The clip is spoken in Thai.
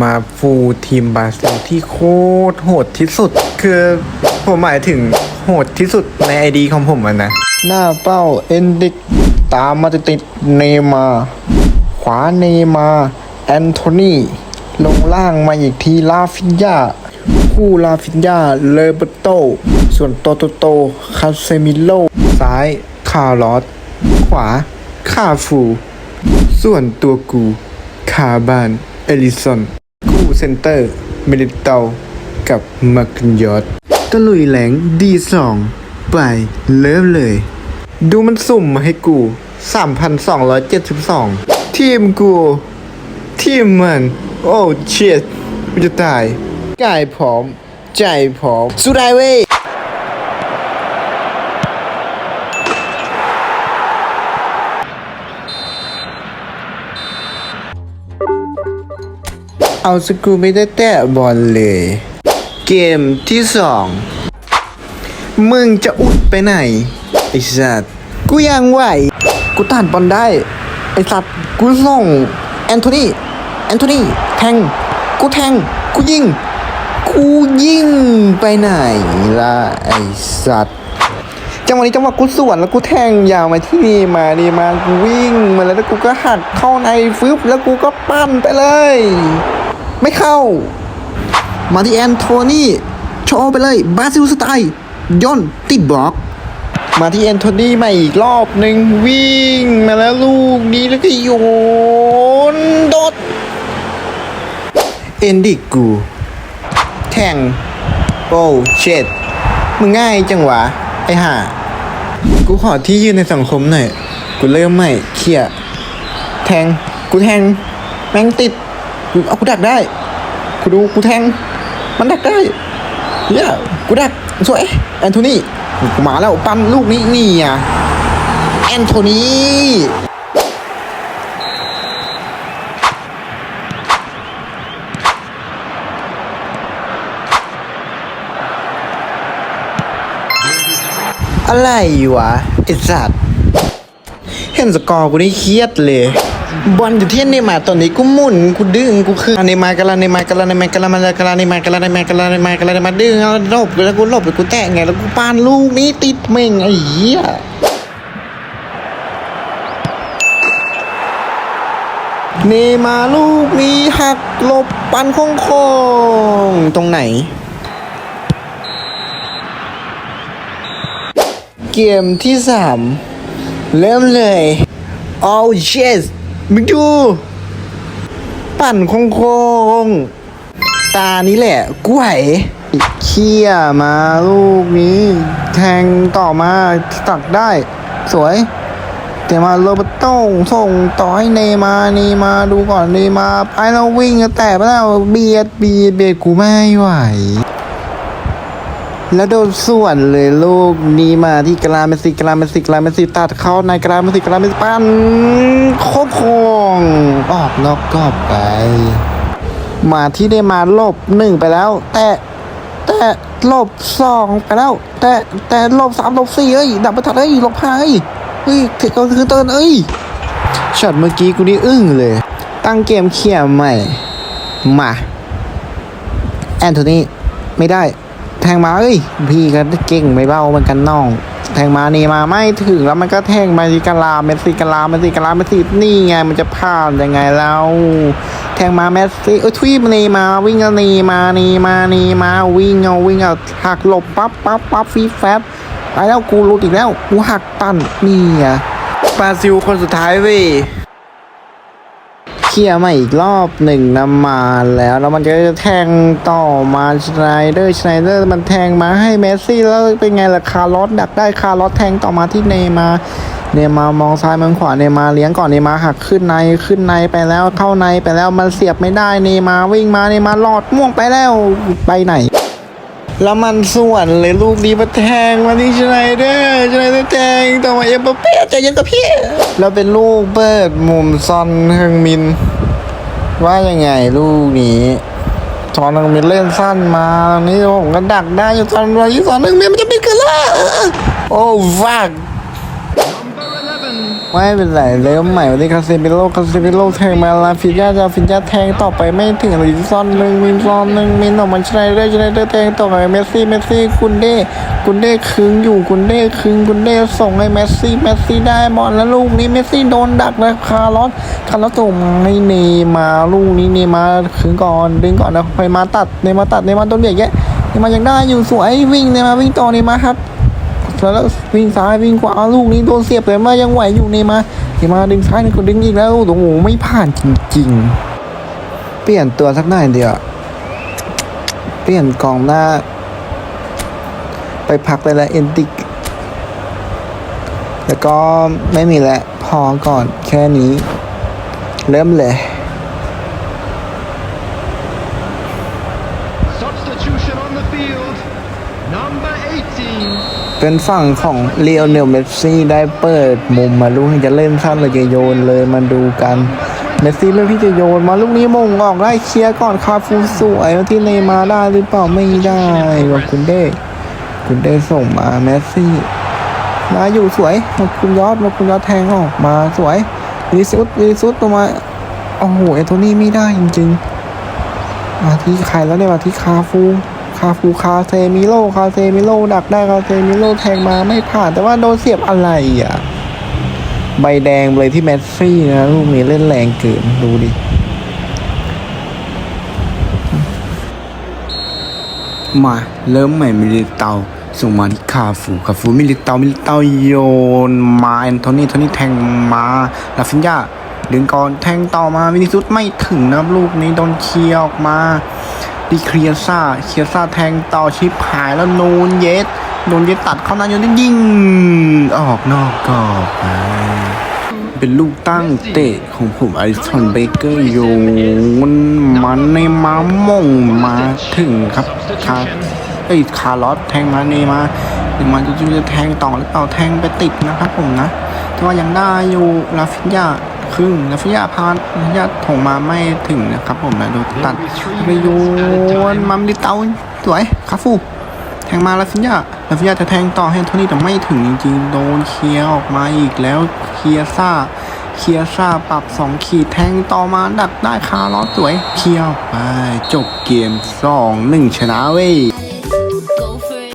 มาฟูลทีมบราซิลที่โคตรโหดที่สุด คือผมหมายถึงโหดที่สุดในไอดีของผมอะนะ หน้าเป้าเอนดิก ตามมาติดๆเนมาร์ขวาเนมาร์แอนโทนีลงล่างมาอีกทีลาฟินยาคู่ลาฟินยาเลเบโต ส่วนโตโตโต คาเซมิโล ซ้ายคาร์ลอสขวาคาฟู ส่วนตัวกู คาบาน เอลิสัน คู่เซนเตอร์เมลิเตากับมักนยอดตะลุยแหลงดีสองไปเริ่มเลย ดูมันสุ่มมาให้กู 3,272 ทีมกู ทีมมัน โอ้เชียดกูจะตายกายผอม ใจผอม สุดได้เว้ย เอาสกูไม่ได้แตะบอลเลย เกมที่สองมึงจะอุดไปไหน ไอ้สัตว์กูยังไหว กูต้านบอลได้ ไอสัตว์กูส่งแอนโทนีแอนโทนีแทง กูแทง กูยิง กูยิงไปไหนล่ะไอสัตว์จังหวะนี้จังหวะกูสวนแล้วกูแทงยาวมาที่นี่มานี่มากูวิ่งมาแล้วแล้วกูก็หักเข้าในฟึบแล้วกูก็ปั้นไปเลย ไม่เข้า มาที่แอนโทนีโชว์ไปเลยบราซิลสไตล์ย่นติดบล็อก มาที่แอนโทนีใหมาอีกรอบหนึ่งวิ่งมาแล้วลูกนี้แล้วก็โยนโดดเอนดิกูแทงโอ้เช็ดมึงง่ายจังหวะ ไอ้ห่า กูขอที่ยืนในสังคมหน่อย กูเริ่มใหม่เครียดแทง กูแทง แม่งติด เอากูดักได้กูดูกูแทง มันดักได้เฮียกูดักสวยแอนโทนีกูมาแล้วปั้นลูกนี้นี่อะแอนโทนีอะไรวะไอสัตว์ เห็นสกอร์กูนี่เครียดเลย บอลอยู่ที่เนย์มาตอนนี้กูหมุนกูดึงกูคือเนมาร์กะลาเนย์มาร์กะลาเนย์มาร์กะลามันกะลาเนย์มาร์กะลาเนย์มาร์กะลาเนย์มาร์กะลาเนย์มาดึงเอาหลบแล้วกูหลบแล้วกูแตะไงแล้วกูปานลูกนี้ติดเม่งไอ้เหี้ยเนมาลูกนี้หักหลบปันโค้งๆตรงไหนเกมที่สามเริ่มเลย all yes มึงดู ปั่นโค้งตานี้แหละกูไหวเขี่ยมาลูกนี้ แทงต่อมาตักได้ สวย แต่มาโรเบร์โต้ส่งต่อให้เนมาเนมาดูก่อนเนมาไปแล้ววิ่งแตะไปแล้วเบียดเบียดเบียดกูไม่ไหว แล้วโดนส่วนเลยลูกนี้มาที่กลาเมสซี่กลาเมสซี่กลาเมสซี่ตัดเข้าในกลาเมสซี่กลาเมสซี่ปั้นโค้งโคงออกนอกกรอบไป มาที่ได้มาลบหนึ่งไปแล้ว แต่แต่ลบสองไปแล้ว แต่แต่ลบสามลบสี่เอ้ยดับไปทัดเอ้ยลบห้าเอ้ยเฮ้ยเทคเอาคือเตินเอ้ยช็อตเมื่อกี้กูนี่อึ้งเลย ตั้งเกมเขี่ยใหม่ มา แอนโทนีไม่ได้ แทงมาเอ้ย พี่ก็เก่งไม่เบาเหมือนกันน้อง แทงมานี่มาไม่ถึงแล้วมันก็แทงไปที่กลาเมสซี่กลาเมสซี่กลาเมสซี่นี่ไงมันจะพลาดยังไงแล้ว แทงมาเมสซี่เอ้ยทวีปนี่มาวิ่งนี่มานี่มานี่มาวิ่งเอาวิ่งเอาหักหลบปั๊บปั๊บปั๊บฟีแฟบไปแล้วกูหลุดอีกแล้วกูหักตันนี่ไงบราซิลคนสุดท้ายเว้ย เคลียร์มาอีกรอบหนึ่งนำมาแล้ว แล้วมันก็จะแทงต่อมาชไนเดอร์ชไนเดอร์มันแทงมาให้เมสซี่แล้วเป็นไงล่ะคาร์ลอสดักได้คาร์ลอสแทงต่อมาที่เนมาเนมามองซ้ายมองขวาเนมาเลี้ยงก่อนเนมาหักขึ้นในขึ้นในไปแล้วเข้าในไปแล้วมันเสียบไม่ได้เนมาวิ่งมาเนมาหลอดม่วงไปแล้วไปไหน แล้วมันส่วนเลยลูกนี้มาแทงมาที่ชไนเดอร์ชไนเดอร์แทงต่อมาเอ็มบัปเป้ใจเย็นกับพี่ แล้วเป็นลูกเปิดมุมซอนเฮงมิน ว่ายังไงลูกนี้ตอนนึงมินเล่นสั้นมาตอนนี้ผมก็ดักได้อยู่ตอนรอยี่ตอนนึงมินมันจะปิดกันแล้วโอ้ฟัก ไม่เป็นไรเริ่มใหม่วันนี้คาเซมิโลคาเซมิโลแทงมาลาฟิญาจะฟิญาแทงต่อไปไม่ถึงลิซอนหนึ่งมินซอนหนึ่งมินออกมาชนะเรื่อยชนะเรื่อยแทงต่อไปเมสซี่เมสซี่กุนเด้กุนเด้คึงอยู่กุนเด้คึงกุนเด้ส่งให้เมสซี่เมสซี่ได้บอลแล้วลูกนี้เมสซี่โดนดักแล้วคาร์ลอสคาร์ลอสส่งให้เนมาร์ลูกนี้เนมาร์คึงก่อนดึงก่อนนะไปมาตัดเนมาตัดเนมาร์โดนเบียดแยะเนมายังได้อยู่สวยวิ่งเนมาวิ่งต่อเนมาครับ แล้ววิ่งซ้ายวิ่งขวาลูกนี้โดนเสียบแต่มายังไหวอยู่เนมาเนมาดึงซ้ายนี่ก็ดึงอีกแล้วโอ้โหไม่ผ่านจริงๆ เปลี่ยนตัวสักหน่อยเดียว เปลี่ยนกองหน้า ไปพักเลยละเอนติกแล้วก็ไม่มีแล้วพอก่อนแค่นี้ เริ่มเลย เป็นฝั่งของเลโอเนลเมสซี่ได้เปิดมุมมาลูกที่จะเล่นสั้นเลยจะโยนเลยมาดูกันเมสซี่เลือกที่จะโยนมาลูกนี้มงออกได้เคลียร์ก่อนคาฟูสวยที่เนยมาได้หรือเปล่าไม่ได้กับคุณเด้คุณเด้ส่งมาเมสซี่มาอยู่สวยมาคุณยอดมาคุณยอดแทงออกมาสวยวิซุสวิซุสตัวมาโอ้โหเอโทนี่ไม่ได้จริงๆมาที่ใครแล้วเนี่ยมาที่คาฟู คาฟูคาเซมิโลคาเซมิโลดักได้คาเซมิโลแทงมาไม่ผ่าน แต่ว่าโดนเสียบอะไรอะ ใบแดงเลยที่แมสซี่นะลูกนี้เล่นแรงเกินดูดิมาเริ่มใหม่มิลิเตาส่งมาที่คาฟูคาฟูมิลิเตามิลิเตาโยนมาแอนโทนีโทนี่แทงมาลาฟินยาดึงก่อนแทงต่อมาวินิซุสไม่ถึงนะครับลูกนี้โดนเคลียออกมา ดิเคลียซ่าเคลียซ่าแทงต่อชิปหายแล้วนูนเยสนูนเยสตัดเข้าหน้าโยนยิงออกนอกกรอบไปเป็นลูกตั้งเตะของผมอริสันเบเกอร์โยนมันในมามงมาถึงครับคาไอ้คาร์ลอสแทงมาเนมาเนมาจะจะแทงต่อหรือเปล่าแทงไปติดนะครับผมนะแต่ว่ายังได้อยู่ลาฟิญญา รึ่งลาฟิญาพานลาฟิญญาถงมาไม่ถึงนะครับผมนะโดนตัดไปโยนมามิลิเตาสวยคาฟูแทงมาลาฟิญญาลาฟิญาจะแทงต่อให้โทนี่แต่ไม่ถึงจริงๆโดนเคลียร์ออกมาอีกแล้วเคลียร์ซ่าเคลียร์ซ่าปรับสองขีดแทงต่อมาดักได้คาร์ลอสสวย เคลียไปจบเกมสองหนึ่งชนะเว้ย